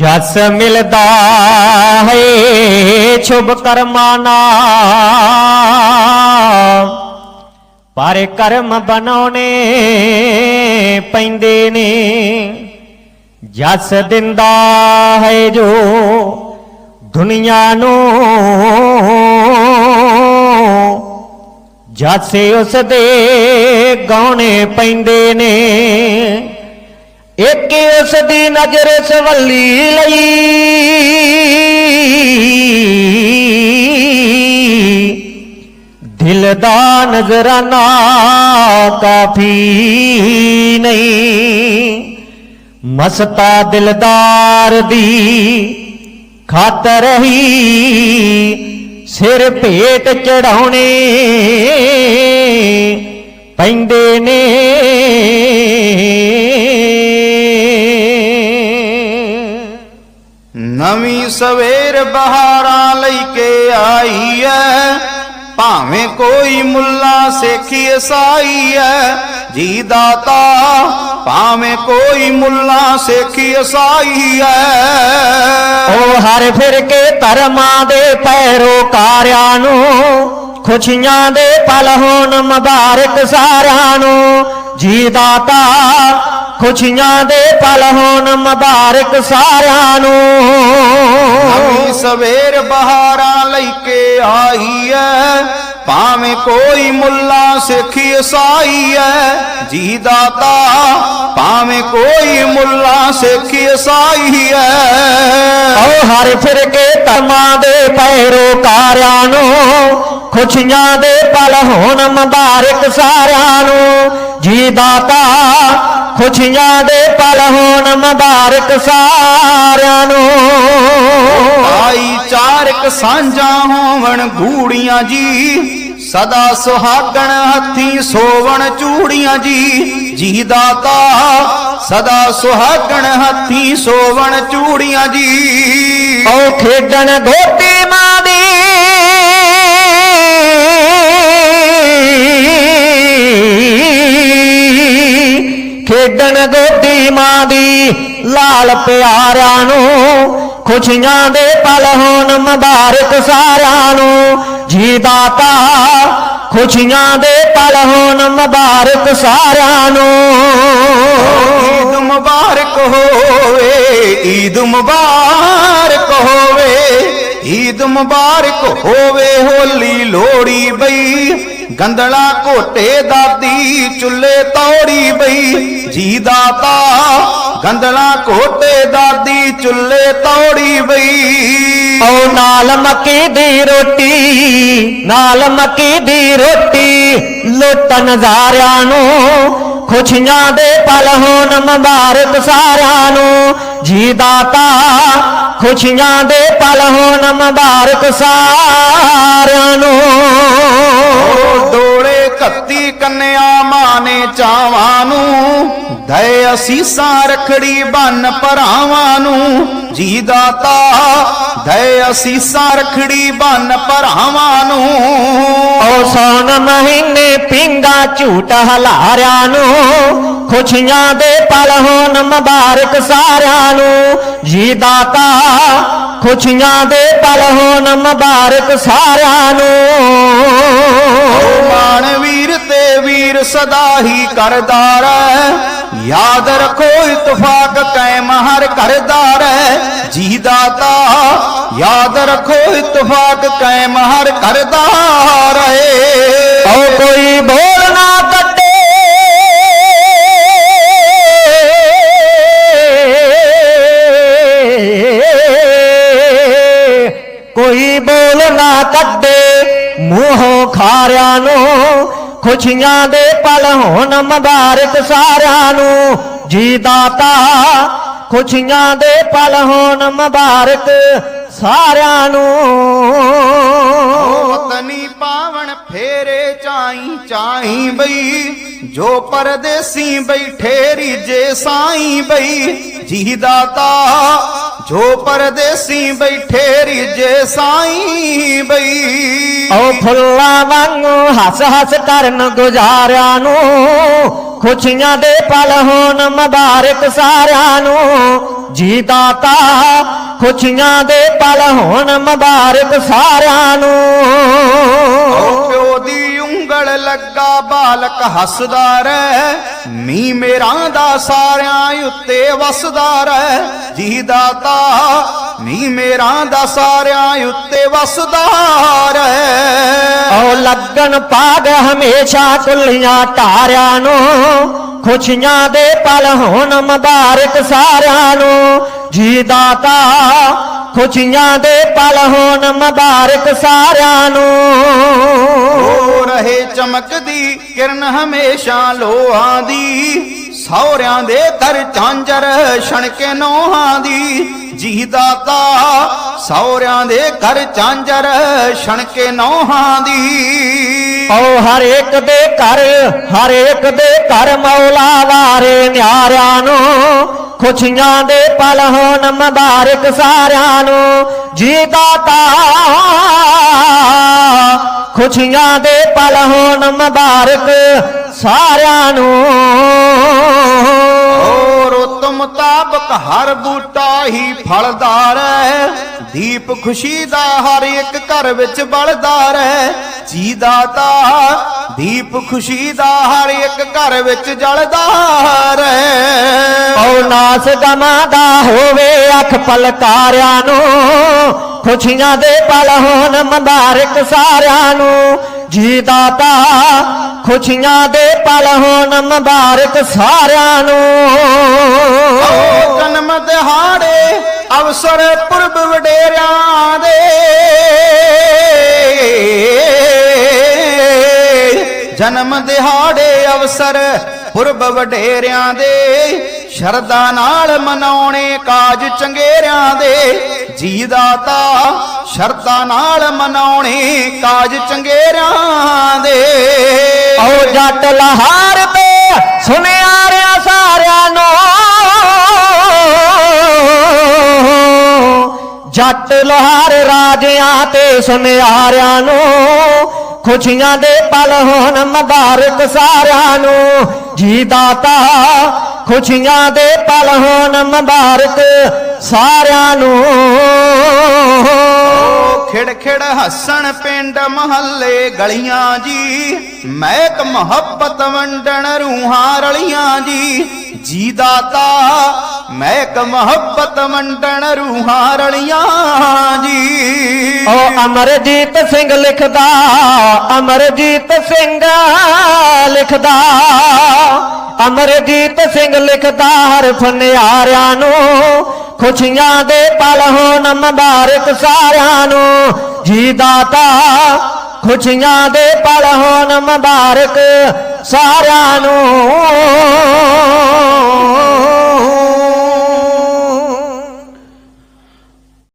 ਜਸ ਮਿਲਦਾ ਹੈ ਸ਼ੁਭ ਕਰਮਾਂ ਨਾਲ ਪਰ ਕਰਮ ਬਣਾਉਣੇ ਪੈਂਦੇ ਨੇ। ਜਸ ਦਿੰਦਾ ਹੈ ਜੋ ਦੁਨੀਆ ਨੂੰ। ਜਸੇ ਉਸ ਦੇ ਗਾਉਣੇ ਪੈਂਦੇ ਨੇ। ਇੱਕ ਉਸ ਦੀ ਨਜ਼ਰ ਸਵੱਲੀ ਲਈ। ਦਿਲ ਦਾ ਨਜ਼ਰਾਨਾ ਕਾਫੀ ਨਹੀਂ। ਮਸਤਾ ਦਿਲਦਾਰ ਦੀ ਖਾਤਰ ਹੀ ਸਿਰ ਭੇਟ ਚੜਾਉਣੇ ਪੈਂਦੇ ਨੇ। ਨਵੀਂ ਸਵੇਰ ਬਹਾਰਾਂ ਲਈ ਕੇ ਆਈ ਐ। ਭਾਵੇਂ ਕੋਈ ਮੁੱਲਾ ਸੇਖੀ ਈਸਾਈ ਐ, ਜੀ ਦਾਤਾ, ਭਾਵੇਂ ਕੋਈ ਮੁੱਲਾ ਸੇਖੀ ਈਸਾਈ ਐ। ਉਹ ਹਰ ਫਿਰ ਕੇ ਧਰਮਾਂ ਦੇ ਪੈਰੋਕਾਰਿਆਂ ਨੂੰ, ਖੁਸ਼ੀਆਂ ਦੇ ਪਲ ਹੋਣ ਮੁਬਾਰਕ ਸਾਰਿਆਂ ਨੂੰ, ਜੀ ਦਾਤਾ ਖੁਸ਼ੀਆਂ ਦੇ ਪਲ ਹੋਣ ਮੁਬਾਰਕ ਸਾਰਿਆਂ ਨੂੰ। ਨਵੀਂ ਸਵੇਰ ਬਹਾਰਾਂ ਲਈ ਕੇ ਆਈ ਐ। ਭਾਵੇਂ ਕੋਈ ਮੁੱਲਾ ਸਿੱਖੀ ਈਸਾਈ ਐ ਜੀ ਦਾਤਾ ਭਾਵੇਂ ਕੋਈ ਮੁੱਲਾ ਸਿੱਖੀ ਈਸਾਈ ਐ। ਉਹ ਹਰ ਫਿਰ ਕੇ ਧਰਮਾਂ ਦੇ ਪੈਰੋਕਾਰਿਆਂ ਨੂੰ ਖੁਸ਼ੀਆਂ ਦੇ ਪਲ ਹੋਣ ਮੁਬਾਰਕ ਸਾਰਿਆਂ ਨੂੰ। ਜੀ ਦਾਤਾ ਖੁਸ਼ੀਆਂ ਦੇ ਪਲ ਹੋਣ ਮੁਬਾਰਕ ਸਾਰਿਆਂ ਨੂੰ। ਆਈ ਚਾਰਕ ਸਾਂਝਾਂ ਹੋਵਣ ਗੂੜੀਆਂ ਜੀ ਸਦਾ ਸੁਹਾਗਣ ਹੱਥੀ ਸੋਵਣ ਚੂੜੀਆਂ ਜੀ। ਜੀ ਦਾਤਾ ਸਦਾ ਸੁਹਾਗਣ ਹੱਥੀ ਸੋਵਣ ਚੂੜੀਆਂ ਜੀ। ਉਹ ਖੇਡਣ ਗੋਟੀ ਮਾਂ ਦੀ ਖੇਡਣ ਮਾਂ ਦੀ, ਲਾਲ ਪਿਆਰਿਆਂ ਨੂੰ, ਖੁਸ਼ੀਆਂ ਦੇ ਪਲ ਹੋਣ ਮੁਬਾਰਕ ਸਾਰਿਆਂ ਨੂੰ। ਜੀ ਦਾਤਾ ਖੁਸ਼ੀਆਂ ਦੇ ਪਲ ਹੋਣ ਮੁਬਾਰਕ ਸਾਰਿਆਂ ਨੂੰ। ਈਦ ਮੁਬਾਰਕ ਹੋਵੇ, ਈਦ ਮੁਬਾਰਕ ਹੋਵੇ, ਈਦ ਮੁਬਾਰਕ ਹੋਵੇ ਹੋਲੀ ਲੋੜੀ ਬਈ। ਗੰਦਲਾ ਘੋਟੇ ਦਾਦੀ ਚੁੱਲੇ ਤੌੜੀ ਬਈ। ਜੀ ਦਾਤਾ ਗੰਦਲਾ ਘੋਟੇ ਦਾਦੀ ਚੁੱਲੇ ਤੌੜੀ ਬਈ। ਓ ਨਾਲ ਮੱਕੀ ਦੀ ਰੋਟੀ, ਨਾਲ ਮੱਕੀ ਦੀ ਰੋਟੀ ਲੁੱਟ ਨਜ਼ਾਰਿਆਂ ਨੂੰ, ਖੁਸ਼ੀਆਂ ਦੇ ਪਲ ਹੋਣ ਮੁਬਾਰਕ ਸਾਰਿਆਂ ਨੂੰ। ਜੀ ਦਾਤਾ, ਖੁਸ਼ੀਆਂ ਦੇ ਪਲ ਹੋਣ ਮੁਬਾਰਕ ਸਾਰਿਆਂ ਨੂੰ। ਚਾਵਾਂ ਨੂੰ। ਦਏ ਅਸੀਸਾਂ ਰਖੜੀ ਬੰਨ ਭਰਾਵਾਂ ਨੂੰ। ਜੀ ਦਾਤਾ ਦਏ ਅਸੀਸਾਂ ਰਖੜੀ ਬੰਨ ਭਰਾਵਾਂ ਨੂੰ। ਓ ਸੌਣ ਮਹੀਨੇ ਪਿੰਗਾ ਝੂਟ ਹਲਾਰਿਆਂ ਨੂੰ। ਖੁਸ਼ੀਆਂ ਦੇ ਪਲ ਹੋਣ ਮੁਬਾਰਕ ਸਾਰਿਆਂ ਨੂੰ। ਜੀ ਦਾਤਾ ਖੁਸ਼ੀਆਂ ਦੇ ਪਲ ਹੋਣ ਮੁਬਾਰਕ ਸਾਰਿਆਂ ਨੂੰ। ਮਾਣ ਵੀਰ ਤੇ ਵੀਰ ਸਦਾ ਹੀ ਕਰਦਾ ਰਹਿ ਯਾਦ ਰੱਖੋ ਇਤਫਾਕ ਕਾਇਮ ਹਰ ਕਰਦਾ ਰਹਿ ਜੀ ਦਾਤਾ ਯਾਦ ਰੱਖੋ ਇਤਫਾਕ ਕਾਇਮ ਹਰ ਕਰਦਾ ਰਹੇ ਓ ਕੋਈ ਬੋਲ ਨਾ ਕੱਢੇ ਕੋਈ ਬੋਲ ਨਾ ਕੱਢੇ ਮੂੰਹੋਂ ਖਾਰਿਆਂ ਨੂੰ ਖੁਸ਼ੀਆਂ ਦੇ ਪਲ ਹੋਣ ਮੁਬਾਰਕ ਸਾਰਿਆਂ ਨੂੰ, ਜੀ ਦਾਤਾ ਖੁਸ਼ੀਆਂ ਦੇ ਪਲ ਹੋਣ ਮੁਬਾਰਕ ਸਾਰਿਆਂ ਨੂੰ। ਵਤਨੀ ਪਾਵਨ ਫੇਰੇ ਚਾਈ ਚਾਈ ਬਈ, ਜੋ ਪਰਦੇਸੀ ਬੈਠੇ ਰੀਜੇ ਸਾਈ ਬਈ, ਜੀ ਦਾਤਾ ਜੋ ਪਰਦੇਸੀ ਬੈਠੇ ਰੀਜੇ ਸਾਈ ਬਈ। ਓ ਫੁੱਲਾਂ ਵਾਂਗੂ ਹੱਸ ਹੱਸ ਕਰਨ ਗੁਜ਼ਾਰਿਆਂ ਨੂੰ ਖੁਸ਼ੀਆਂ ਦੇ ਪਲ ਹੋਣ ਮੁਬਾਰਕ ਸਾਰਿਆਂ ਨੂੰ। ਜੀ ਦਾਤਾ ਖੁਸ਼ੀਆਂ ਦੇ ਪਲ ਹੋਣ ਮੁਬਾਰਕ ਸਾਰਿਆਂ ਨੂੰ। ਪਿਓ ਲੱਗਾ ਬਾਲਕ ਹੱਸਦਾ ਰਹਿ ਮੀ ਮੇਰਾਂ ਦਾ ਸਾਰਿਆਂ ਉੱਤੇ ਵਸਦਾ ਰਹਿ। ਜੀ ਦਾਤਾ ਮੀ ਮੇਰਾਂ ਦਾ ਸਾਰਿਆਂ ਉੱਤੇ ਵਸਦਾ ਰਹਿ। ਓ ਲੱਗਣ ਪਾਗ ਹਮੇਸ਼ਾ ਕੁੱਲੀਆਂ ਟਾਰਿਆਂ ਨੂੰ, ਖੁਸ਼ੀਆਂ ਦੇ ਪਲ ਹੋਣ ਮੁਬਾਰਕ ਸਾਰਿਆਂ ਨੂੰ। ਜੀ ਦਾਤਾ ਖੁਸ਼ੀਆਂ ਦੇ ਪਲ ਹੋਣ ਮੁਬਾਰਕ ਸਾਰਿਆਂ ਨੂੰ। ਹੋ ਰਹੇ ਚਮਕਦੀ ਕਿਰਨ ਹਮੇਸ਼ਾ ਲੋਹਾਂ ਦੀ। ਸੌਰਿਆਂ ਦੇ ਘਰ ਝਾਂਜਰ ਛਣਕੇ ਨੋਹਾਂ ਦੀ। ਜੀ ਦਾਤਾ ਸੌਰਿਆਂ ਦੇ ਘਰ ਝਾਂਜਰ ਛਣਕੇ ਨੋਹਾਂ ਦੀ। ਓ ਹਰ ਇੱਕ ਦੇ ਘਰ ਹਰ ਇੱਕ ਦੇ ਘਰ ਮੌਲਾ ਵਾਰੇ ਨਿਆਰਿਆਂ ਨੂੰ। ਖੁਸ਼ੀਆਂ ਦੇ ਪਲ ਹੋਣ ਮੁਬਾਰਕ ਸਾਰਿਆਂ ਨੂੰ, ਜੀ ਦਾਤਾ ਖੁਸ਼ੀਆਂ ਦੇ ਪਲ ਹੋਣ ਮੁਬਾਰਕ ਸਾਰਿਆਂ ਨੂੰ। ਮੁਤਾਬਕ ਹਰ ਬੂਟਾ ਹੀ ਫਲਦਾਰ ਹੈ। ਦੀਪ ਖੁਸ਼ੀ ਦਾ ਹਰ ਇੱਕ ਘਰ ਵਿੱਚ ਬਲਦਾ ਰਹਿ ਜੀ ਦਾਤਾ ਦੀਪ ਖੁਸ਼ੀ ਦਾ ਹਰ ਇੱਕ ਘਰ ਵਿੱਚ ਜਲਦਾ ਰਹਿ ਓ ਨਾਸ ਗਮਾਂ ਦਾ ਹੋਵੇ ਅੱਖ ਪਲਕਾਰਿਆਂ ਨੂੰ। ਖੁਸ਼ੀਆਂ ਦੇ ਪਲ ਹੋਣ ਮੁਬਾਰਕ ਸਾਰਿਆਂ ਨੂੰ। ਜੀ ਦਾਤਾ, ਖੁਸ਼ੀਆਂ ਦੇ ਪਲ ਹੋਣ ਮੁਬਾਰਕ ਸਾਰਿਆਂ ਨੂੰ। ਜਨਮ ਦਿਹਾੜੇ, ਅਵਸਰ ਪੁਰਬ ਵਡੇਰਿਆਂ ਦੇ। ਜਨਮ ਦਿਹਾੜੇ, ਅਵਸਰ ਪੁਰਬ ਵਡੇਰਿਆਂ ਦੇ। ਸ਼ਰਧਾ ਨਾਲ ਮਨਾਉਣੇ ਕਾਜ ਚੰਗੇਰਿਆਂ ਦੇ। ਜੀ ਦਾਤਾ ਸ਼ਰਧਾ ਨਾਲ ਮਨਾਉਣੇ ਕਾਜ ਚੰਗੇਰਿਆਂ ਦੇ। ਓ ਜੱਟ ਲਹਾਰ ਤੇ ਸੁਨਿਆ ਰਿਆ ਸਾਰਿਆਂ ਨੂੰ। ਜੱਟ ਲਹਾਰ ਰਾਜਿਆਂ ਤੇ ਸੁਨਿਆਰਿਆਂ ਨੂੰ। ਖੁਸ਼ੀਆਂ ਦੇ ਪਲ ਹੋਣ ਮੁਬਾਰਕ ਸਾਰਿਆਂ ਨੂੰ। ਜੀ ਦਾਤਾ ਖੁਸ਼ੀਆਂ ਦੇ ਪਲ ਹੋਣ ਮੁਬਾਰਕ ਸਾਰਿਆਂ ਨੂੰ। ਖਿੜ ਖਿੜ ਹੱਸਣ ਪਿੰਡ ਮਹੱਲੇ ਗਲੀਆਂ ਜੀ। ਮਹਿਕ ਮੁਹੱਬਤ ਵੰਡਣ ਰੂਹਾਂ ਰਲੀਆਂ ਜੀ। ਜੀ ਦਾਤਾ, ਮਹਿਕ ਮੁਹੱਬਤ ਵੰਡਣ ਰੂਹਾਂ ਰਲੀਆਂ ਜੀ। ਓ ਅਮਰਜੀਤ ਸਿੰਘ ਲਿਖਦਾ, ਅਮਰਜੀਤ ਸਿੰਘ ਲਿਖਦਾ। ਅਮਰਜੀਤ ਸਿੰਘ ਲਿਖਦਾ ਹਰਫ ਨਿਆਰਿਆਂ ਨੂੰ, ਖੁਸ਼ੀਆਂ ਦੇ ਪਲ ਹੋਣ ਮੁਬਾਰਕ ਸਾਰਿਆਂ ਨੂੰ। ਜੀ ਦਾਤਾ ਖੁਸ਼ੀਆਂ ਦੇ ਪਲ ਹੋਣ ਮੁਬਾਰਕ ਸਾਰਿਆਂ ਨੂੰ।